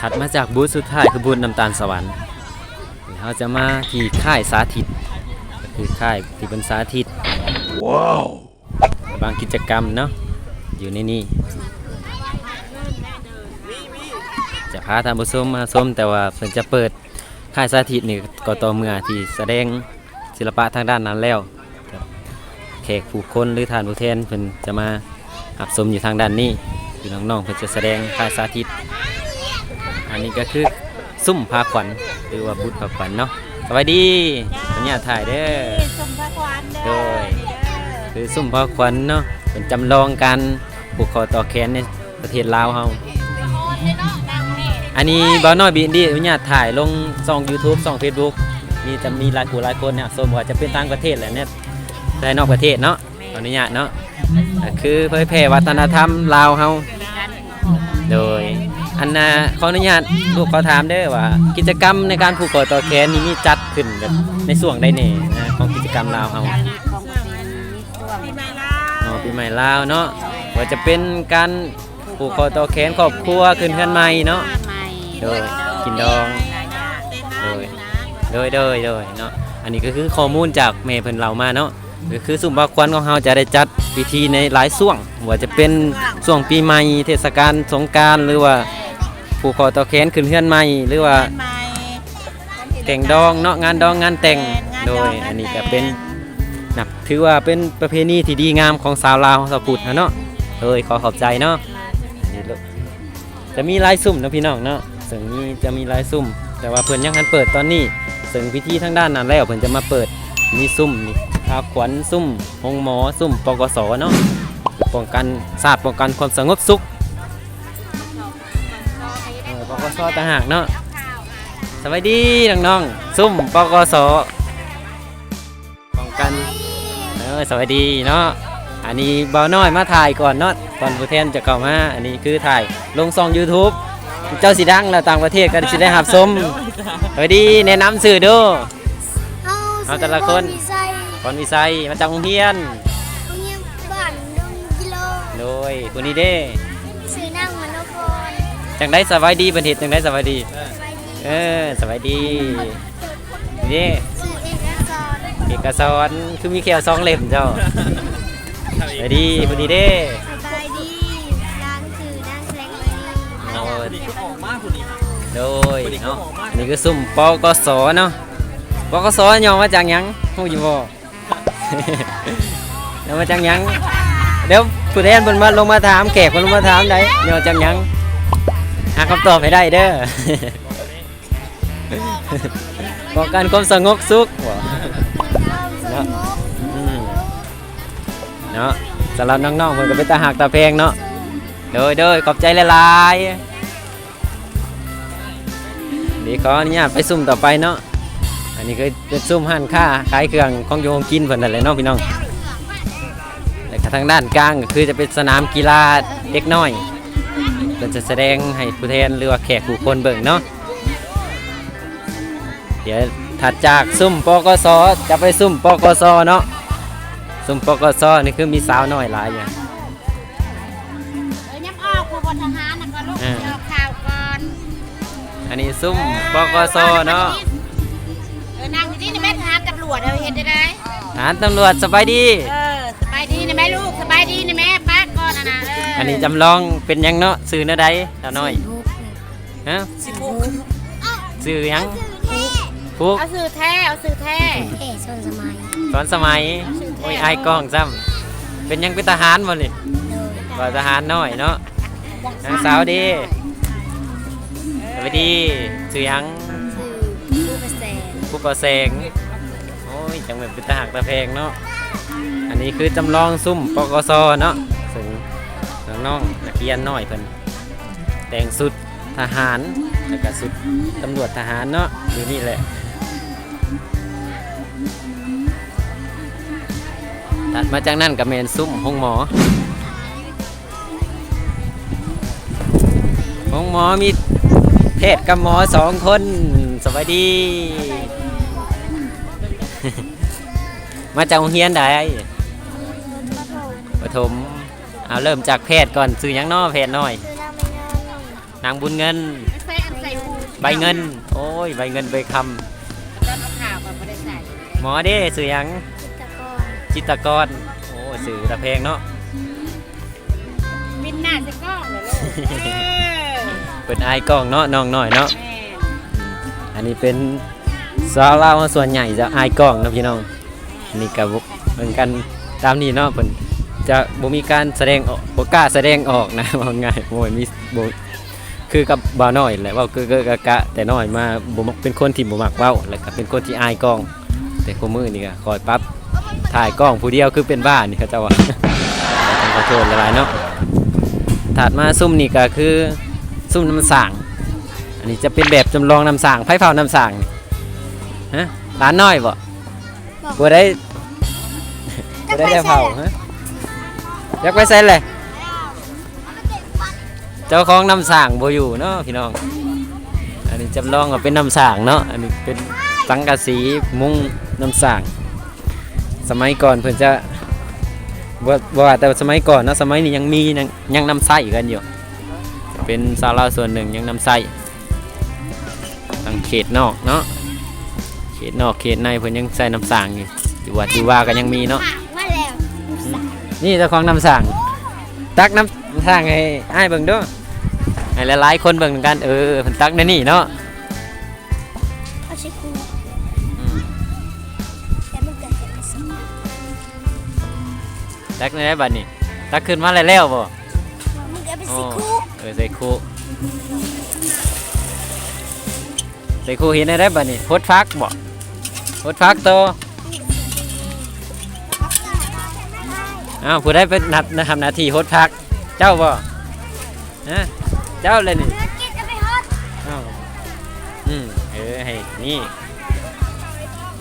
ถัดมาจากบูธสุดท้ายคือบูธน้ำตาลสวรรค์เราจะมาที่ค่ายสาธิตก็คือค่ายที่เป็นสาธิตว้าวบางกิจกรรมเนาะอยู่ในนี้จะพาท่านผู้ชมมาชมแต่ว่าเพิ่นจะเปิดค่ายสาธิตนี่ก็ต่อเมื่อที่แสดงศิลปะทางด้านนั้นแล้วครับแขกผู้คนหรือท่านผู้แทนเพิ่นจะมาหับชมอยู่ทางด้านนี้คือน้องๆเพิ่นจะแสดงค่ายสาธิต อันนี้ก็คือซุ่มพาขวัญหรือว่าบุตรพาขวัญเนาะสวัสดีสัญญาถ่ายเด้อสมพระควันเด้โดอยคือซุ่มพาขวัญเนาะเป็นจำลองการผูกคอต่อแขนในประเทศลาวเฮาอันนี้บ่าวน้อยบีอินดี้อนุญาตถ่ายลงช่อง YouTube ช่อง Facebook มีจะมีหลายผู้หลายคนเนี่ยส่วนว่าจะเป็นต่างประเทศแหละเนี่ยได้นอกประเทศเนาะขออนุญาตเนาะก็คือเผยแพร่วัฒนธรรมลาวเฮาโดย อันน่ะขออนุญาตลูกขอถามเด้อว่า กิจกรรมในการผูกคอต่อแขนนี่มีจัดขึ้นแบบในช่วงใดแน่นะของกิจกรรมลาวเฮาของปีนี้ช่วงปีใหม่ลาอ๋อปีใหม่ลาวเนาะว่าจะเป็นการผูกคอต่อแขนครอบครัวขึ้นเฮือนใหม่เนาะใหม่โดยกินดองโดยโดยโดยโดยเนาะอันนี้ก็คือข้อมูลจากเมย์เพิ่นเรามาเนาะก็คือสุ่มบาควันของเราจะได้จัดพิธีในหลายช่วงว่าจะเป็นช่วงปีใหม่เทศกาลสงกรารหรือว่า ผูกคอต่อแขนขึ้นเฮือนใหม่หรือว่า ใหม่แต่งดองเนาะงานดองงานแต่งโดยอันนี้ก็เป็นนับถือว่าเป็นประเพณีที่ดีงามของสาวลาวสาวพุทธนะเนาะโดยขอขอบใจเนาะนี่ลูกจะมีหลายซุ่มนะพี่น้องเนาะซึ่งนี้จะมีหลายซุ่ม แต่ว่าเพิ่นยังทันเปิดตอนนี้ซึ่งพิธีทางด้านนั้นแล้วเพิ่นจะมาเปิดมีซุ่มนี่พาขวัญซุ่มหงหมอซุ่มปกสเนาะป้องกันศาสตร์ป้องกันความสงบสุข สต่างหากเนาะสวัสดีน้องๆซุ่มปกสป้องกันเออสวัสดีเนาะอันนี้เบาน้อยมาถ่ายก่อนเนาะก่อนผู้แทนจะเข้ามาอันนี้คือถ่ายลงซอง YouTube เจ้าสีดังแล้วต่างประเทศก็สิได้หับชมสวัสดีแนะนำสื่อเดูเอาแต่ละคนวิสัยก่อนวิสัยมาจากโรงเรียนโรงเรียนบ้านดงกิโลโดยคุณนี่เด้ จังได้สบายดีเป็นเหตุจังได้สบายดีไปดี เออสบายดีนี่เด้สื่อเอกสารเอกสารคือมีแค่สองเล่มเจ้าสบายดีคุณนี่เด้สบายดีร้านสื่อนั่งแสดงมณีโอ้ยนี่ก็ออกมากคุณนี่โดยเนาะอันนี่คือซุ่มปกสเนาะปกสย่อมาจากหยังฮู้อยู่บ่ย่อมาจากหยังเดี๋ยวผู้แทนเพิ่นมาลงมาถามแขกเพิ่นลงมาถามได้ย่อจากหยัง หาคำตอบให้ได้เด้อป้องกันความสงบสุขเนาะเนาะสำหรับน้องๆเพิ่นก็เป็นตาหักตาแพงเนาะโดยโดยขอบใจหลายๆนี่ขออนุญาตไปซุ่มต่อไปเนาะอันนี้ก็เป็นซุ่มห้านค้าขายเครื่องของโยงกินเพิ่นนั่นแหละเนาะพี่น้องแล้วก็ทางด้านกลางก็คือจะเป็นสนามกีฬาเด็กน้อย เพิ่นจะแสดงให้ผู้แทนหรือว่าแขกผู้คนเบิ่งเนาะเดี๋ยวถัดจากซุ่มปกสจะไปซุ่มปกสเนาะซุ่มปกสนี่คือมีสาวน้อยหลายอย่างเออย้ำออกผู้บนทหารนะก็ลูกอ่าเดี๋ยวข่าวก่อนอันนี้ซุ่มปกสเนาะเออนั่งอยู่นี่ในแม่ทหารตำรวจเอาเห็นได้ไหมทหารตำรวจสบายดีเอ นะเอออัอันนี้จำลองเป็นหยังเนาะสื่อเนาะใดตาน้อยฮะสิบหกสื่อหยังสื่อเท่ฟุกเอาสื่อแท้เอาสื่อแท้เท่ส่วนสมัยสอนสมัยโอ้ยไอ้ายกล้องซ้ำเป็นหยังเป็นทหารบ่นี่โดยว่าทหารน้อยเนาะนางสาวดีสวัสดีสื่อหยังสื่อผู้ประเสริฐผู้ก่อแสงโอ้ยจังเหมือนเป็นทหารตะแพงเนาะอันนี้คือจำลองซุ่มปกสเนาะซึ่ง น้องนักเรียนน้อยเพิ่นแต่งสุดทหารแล้วก็สุดตำรวจทหารเนาะอยู่นี่แหละตัดมาจากนั่นกับเมนซุ่มห้องหมอห้องหมอมีเพศกับหมอสองคนสวัสดี มาจากโรงเรียนใดปฐม เอาเริ่มจากแพทย์ก่อนซื้อหยังน้อแพทย์น้อยสื่อนั่งมโนนางบุญเงิน ใส่อันใส่หูใบเงิน โอ้ย ใบเงินใบคตอนเอาข่าวแบบไม่ได้ใส่ำหมอเด้สื่อหยังจิตรกรจิตรกร โอ้สื่อตะเพงเนาะมินหน้าใส่กล้องเลยลูกเออเป็นไอายกล้องเนาะน้องน้อยเนาะ แม่อันนี้เป็นสาวลาวส่วนใหญ่จะอายกล้องนะพี่น้องอันนี้ก็บ่เหมือนกันตามนี้เนาะเพิ่น จะบ่มีการแสดงออกบ่กล้าแสดงออกนะว่าง่ายบ่มีบ่คือกับบ่าวน้อยแหละเว้าเก้อกะกะแต่น้อยมาบ่มักเป็นคนที่บ่มักเว้าแล้วก็เป็นคนที่อายกล้อง แต่คนมือนี่ก็คอยปรับถ่ายกล้องผู้เดียวคือเป็นบ้านี่เขาเจ้าว่าขอโทษหลายๆเนาะถัดมาซุ่มนี่ก็คือซุ่มน้ำสางอันนี้จะเป็นแบบจำลองน้ำสางไผ่เผาน้ำสางฮะร้านน้อยบ่บ่ได้บ่ได้ได้เผาฮะ อยากไปเซนเลยเจ้าของน้ำสางบอยู่เนาะพี่น้อง อันนี้จำลองก็เป็นน้ำสางเนาะ อันนี้เป็นสังกะสีมุ้งน้ำสาง สมัยก่อนเพิ่นจะบ่บ่ว่าแต่สมัยก่อนเนาะสมัยนี้ยังมียังยังน้ำใสกันอยู่ เป็นซาลาส่วนหนึ่งยังน้ำใสทางเขตนอกเนาะเขตนอกเขตในเพิ่นยังใส่น้ำสางอยู่อยู่ว่าอยู่ว่าก็ยังมีเนาะ นี่เจ้าของน้ำสางตักน้ำสางให้อ้ายเบิ่งเด้วยให้หลายๆคนเบิ่งกันเออเพิ่นตักในนี่เนาะเอาใช้ครูอืมแต่มันเกิดจากสมองตักในได้บัดนี้ตักขึ้นมาแล้วแล้วบ่มันเกิดเป็นอ๋อสีครูเออใส่คู่ใส่คู่เห็นได้ได้บัดนี้พดฟักบ่พดฟักโต อ้าวผู้ได้เป็นนัดทำหน้าที่พดฟัก เจ้าบ่ฮะเจ้าเลยนี่เนื้อกินจะไปฮอตอ้าวอืมเออให้นี่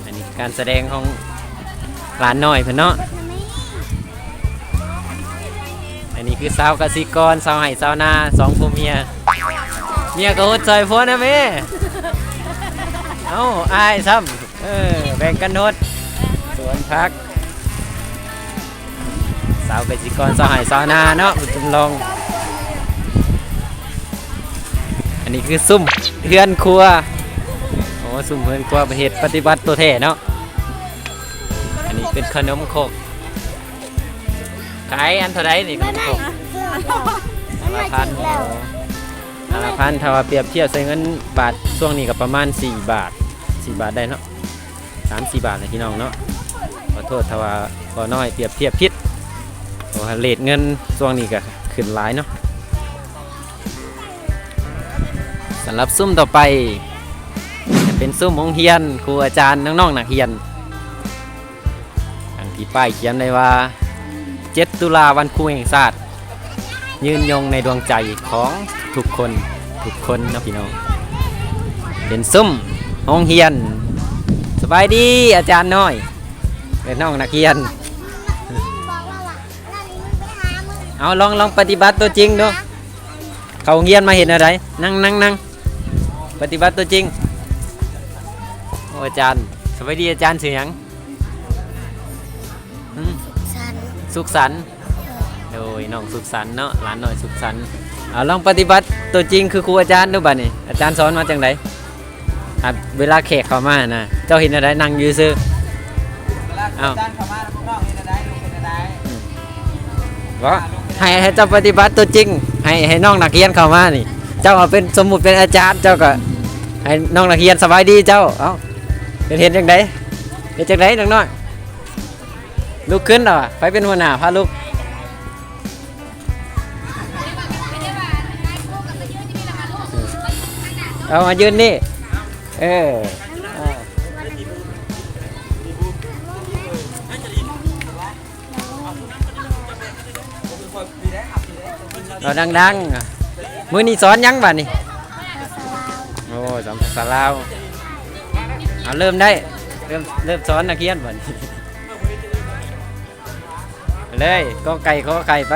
อันนี้การแสดงของหลานน้อยเพิ่นเนาะอันนี้คือสาวกสิกรสาวไห้สาวนาสองผัวเมียเมียก็หดซอยผัวนะแม่เอ้าอายซ้ำเออแบ่งกันหดสวนพักาวกสิกรสาวไห้สาวนาเนาะจำลอง อันนี้คือซุ่มเฮือนครัวโอ้ซุ่มเฮือนครัวประเทศปฏิบัติตัวแท้เนาะอันนี้เป็นขนมโคกขายอันเท่าไรนี่ขนมคกมันละมาพันอันละพันถ้าว่าเปรียบเทียบใส่เงินบาทช่วงนี้ก็ประมาณ 4 บาท 4 บาทได้เนาะ3 4บาทเลยพี่น้องเนาะขอโทษถ้าว่าพอน้อยเปรียบเทียบผิด ว่าเลทเงินช่วงนี้ก็ขึ้นหลายเนาะสำหรับซุ่มต่อไปจะเป็นซุ่มโรงเรียนครูอาจารย์น้องๆนักเรียนอันที่ป้ายเขียนเลยว่า 7 ตุลาวันครูแห่งชาติยืนยงในดวงใจของทุกคนทุกคนนะพี่น้องเป็นซุ่มห้องเฮียนสบายดีอาจารย์น้อยเป็นน้องนักเรียน เอาลองลองปฏิบัติตัวจริงดูเขาโรงเรียนมาเห็นอะไร นั่งนั่งนั่งปฏิบัติตัวจริงโอ้อาจารย์สบายดีอาจารย์เสียงอืมฉันสุขสันต์โดยน้องสุขสันต์เนาะหลานหน่อยสุขสันต์เอาลองปฏิบัติตัวจริงคือครูอาจารย์ดูบ้านี่อาจารย์สอนมาจังไดอะเวลาแขกเข้ามานะเจ้าเห็นอะไรนั่งอยู่ซื่อเอาด้านเข้ามาแล้วพวกน้องเห็นอะไรลูกเห็นอะไรบ่ ให้ให้เจ้าปฏิบัติตัวจริง ให้ให้น้องนักเรียนเข้ามานี่ เจ้าเอาเป็นสมมุติเป็นอาจารย์เจ้าก็ให้น้องนักเรียนสบายดีเจ้าเอ้าเป็นเห็นจังไดเห็นจังไดน้องน้อยลุกขึ้นเหรอไปเป็นหัวหน้าพาลูกเอามายืนนี่เออ เราดังๆมือนี่สอนยังบ้านี่โอ้สอนภาษาลาวเอาเริ่มได้ เริ่มเริ่มสอนนักเรียนบ้านี่เลยก็ไก่ขอไก่ไป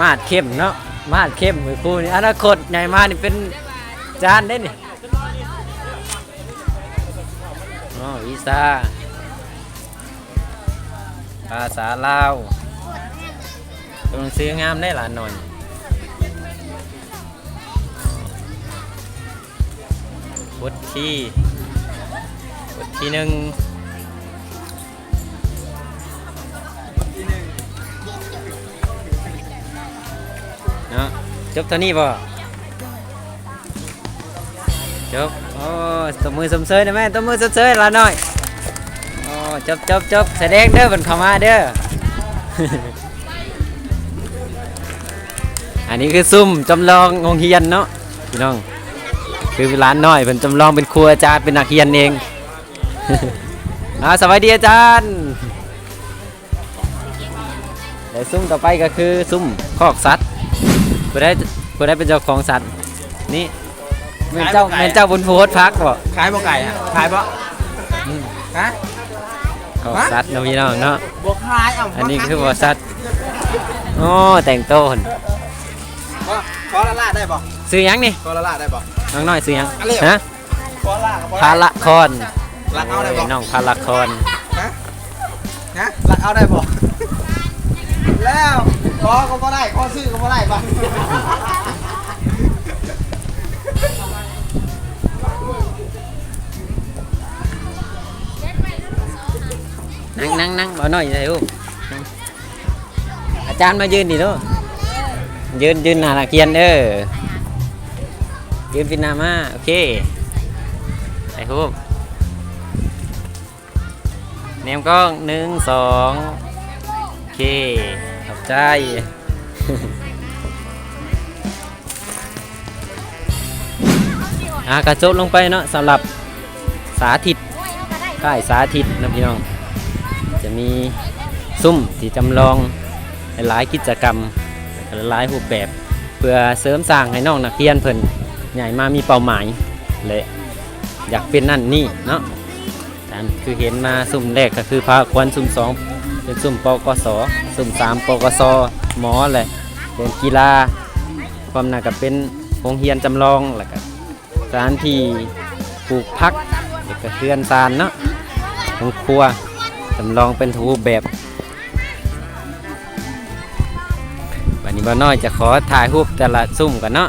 มาดเข้มเนาะมาดเข้มมือครูนี่อนาคตใหญ่มานี่เป็นจานได้นี่อ๋อวีซ่า ภาษาลาวตัวหนังสืองามได้หลานหน่อยบทที่บทที่หนึ่งเนาะจบเท่านี้ป่ะจบโอ้ตบมือสมเสยนะแม่ตบมือสมเสยหลานหน่อย จบจบจบแสดงเด้อเป็นเข้ามาเด้อ อันนี้คือซุ่มจำลองโรงเรียนเนาะพี่น้อง คือร้านน้อยเป็นจำลองเป็นครัวอาจารย์เป็นนักเรียนเองอ่าสวัสดีอาจารย์แต่ซุ่มต่อไปก็คือซุ่มคอกสัตว์ผู้ได้ผู้ได้เป็นเจ้าของสัตว์นี่เมนเจ้าเมนเจ้าบนโพสต์พักบ่ขายบ่ไก่ฮะขายบ่ฮะ คอกสัตว์เนาะพี่น้องเนาะบ่ขายเอ้าอันนี้คือบ่สัตว์โอ้แต่งโต้นบ่ขอละลาได้บ่ซื้อหยังนี่ขอละลาได้บ่น้องน้อยซื้อหยังอันนี้เหรอฮะขอละลากับบ่พาละครลักเอาได้บ่โอ้ยน้องพาละครฮะฮะลักเอาได้บ่แล้วขอก็บ่ได้ขอซื้อก็บ่ได้บ่ นั่งนั่งนั่งบ่หน่อยเลยลูกอาจารย์มายืนดิลูกยืนยืนหน้านักเรียนเด้อยืนพินามาโอเคไอ้ฮูบเนมกล้องหนึ่งสองโอเคขอบใจอากระจบลงไปเนาะสำหรับสาธิตค่สาธิตนะพี่น้อง มีซุ่มที่จำลองหลายกิจกรรมหลายรูปแบบ เพื่อเสริมสร้างให้น้องนักเรียนเพิ่นใหญ่มามีเป้าหมายและอยากเป็นนั่นนี่เนาะอันคือเห็นมาซุ่มแรกก็คือพาควันซุ่มสองเป็นซุ่มปกสซุ่มสามปกสหมอเลยเป็นกีฬาความน่าก็เป็นโรงเรียนจำลองแล้วก็สถานที่ปลูกพักแล้วก็เรือนซานเนาะของครัว จำลองเป็นรูปแบบวันนี้บ้าน้อยจะขอถ่ายรูปแต่ละซุ่มกันเนาะ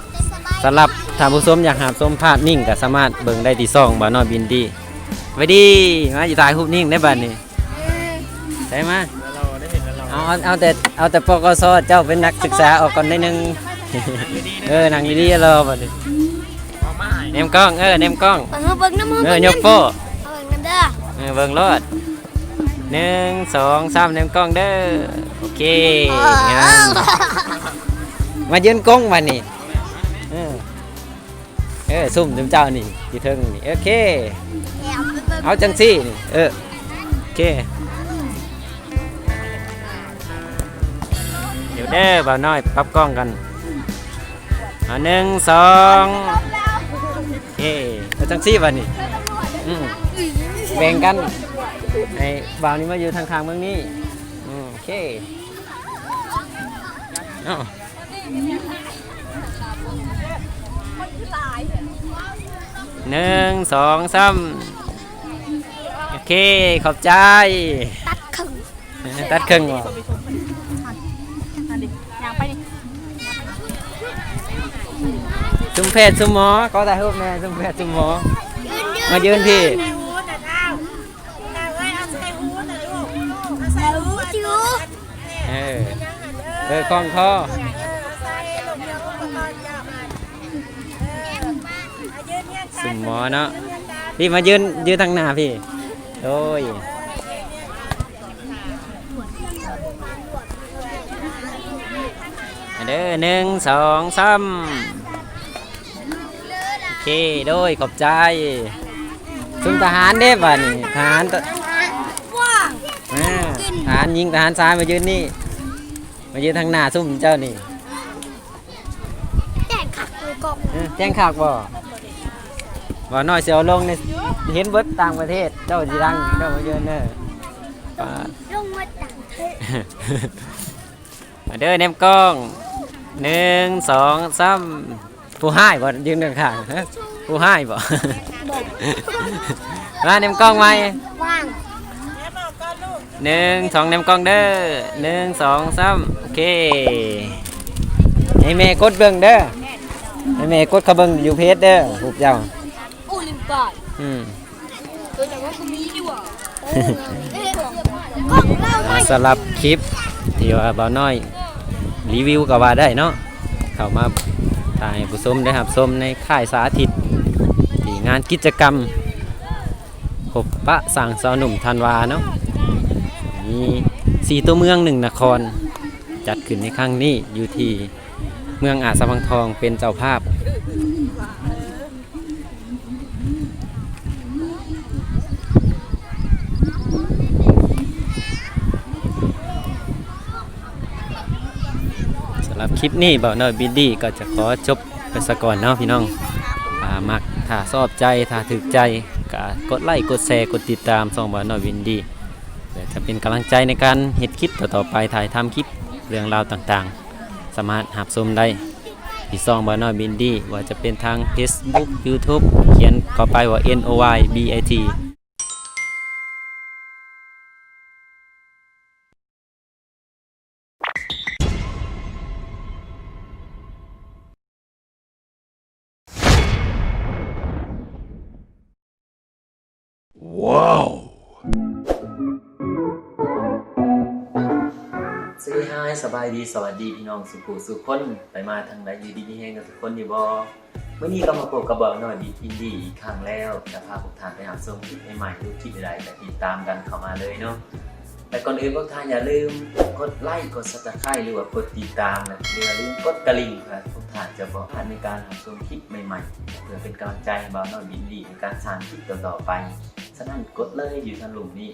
สำหรับท่านผู้ชมอยากหาชมภาพนิ่งก็สามารถเบิ่งได้ที่ซ่องบ้าน้อยบินดีไว้ดีมาอยู่ถ่ายรูปนิ่งได้บ้านนี้ใช่ไหมยเอาเอาเอาแต่เอาแต่ปกสเจ้าเป็นนักศึกษาออกก่อนได้หนึงเออนั่งดีๆรอบ้านนี้เนมกล้องเออเนมกล้องเบิ่งเบิ่งน้ำมันเออยกโป้เบิ่งน้ำเด้อเออเบิ่งรถ หนึ่งสองสามเนมกล้องเด้อโอเคงามมายืนกล้องมานี่เออเออซุ่มจุมเจ้านี่ที่เทิงนี่โอเค เอาจังซี่นี่เออโอเคเดี๋ยวเด้อบ่าวน้อยปรับกล้องกันหนึ่งสองโอเคเอาจังซี่บ่านี่อืมแบ่งกัน ไอ้บ่าวนี้มาอยู่ทางข้างเมืองนี้อืมโอเคเอ้าหนึ่งสองสามโอเค ขอบใจ ตัดขึงตัดครึ่งบ่อย่างไปดิซุมแพทย์ซุมหมอ ก็ถ่ายรูปแม่ซุมแพทย์ซุมหมอ มายืนพี่ จิ๋ว เออ เออกล้องคอซุมหมอเนาะพี่มายืนยืนทางหน้าพี่โอ้ยเด้อหนึ่งสองสามโอเคโดยขอบใจซุมทหารเด้บ่ะนี่ทหารตว้างอ่าทหารยิงทหารซ้ายมายืนนี่ มายืนทางหน้าซุ่มเจ้านี่แจกขักเลยกองเอ้อแจ้งข่าวบ่บ่น้อยเสียวลงในเห็นเบิดต่างประเทศ เจ้าจีดังเจ้ามายืนเด้อปาด ลงมาต่างเทศมาเด้อเนมกล้องหนึ่งสองสามผู้ให้บ่ยืนข้างๆฮะผู้ให้บ่ บอกมาเนมกล้องไหมว่างแม่บอกก็ลูก หนึ่งสองแนมกล้องเด้อหนึ่งสองสามโอเคให้แม่กดเบิ่งเด้อให้แม่กดเขาเบิ่งอยู่เพจเด้อพวกเจ้าอู้ลืมปอดอืมตัวแต่ว่าคุณมีดีกว่าสำหรับคลิปที่ว่าบ่าวน้อย รีวิวก็ว่าได้เนาะเข้ามาถ่ายผู้ชมได้ครับชมในค่ายสาธิตที่งานกิจกรรมพบปะสั่งสาวหนุ่มธันวาเนาะ มีสี่ตัวเมืองหนึ่งนคร จัดขึ้นในครั้งนี้อยู่ที่เมืองอาสะพังทองเป็นเจ้าภาพ สำหรับคลิปนี้บ่าวน้อยบินดี้ก็จะขอจบไปสะก่อนเนาะพี่น้องถ้ามักถ้าชอบใจถ้าถึกใจก็กดไลค์กดแชร์กดติดตามช่องบ่าวน้อยบินดี้ พื่อจะเป็นกำลังใจในการเฮ็ดคลิปต่อๆไปถ่ายทำคลิปเรื่องราวต่างๆ สามารถหับชมได้ที่ซองบาน้อยบินดี้ว่าจะเป็นทาง Facebook YouTube เขียนเข้าไปว่า N O Y B I T สวัสดีฮายสบายดีสวัสดีพี่น้องสุขุสุขคนไปมาทางไหนอยู่ดีมีแห้งกันทุกคนอยู่บ่เมื่อนี้ก็มาพบกับบ่าวน้อยดีอินดีอีกครั้งแล้วจะพาพวกท่านไปหาชมคลิปใหม่ๆดูคลิปอะไรก็ติดตามกันเข้ามาเลยเนาะแต่ก่อนอื่นพวกท่านอย่าลืมกดไลค์กดซับสไครต์หรือว่ากดติดตามนะอย่าลืมกดกระลิ่งครับพวกท่านจะบอกพลาดในการหาชมคลิปใหม่ๆ เพื่อเป็นกำลังใจให้บ่าวน้อยดีอินดีในการสร้างคลิปต่อๆไปฉะนั้นกดเลยอยู่ทางหลุมนี้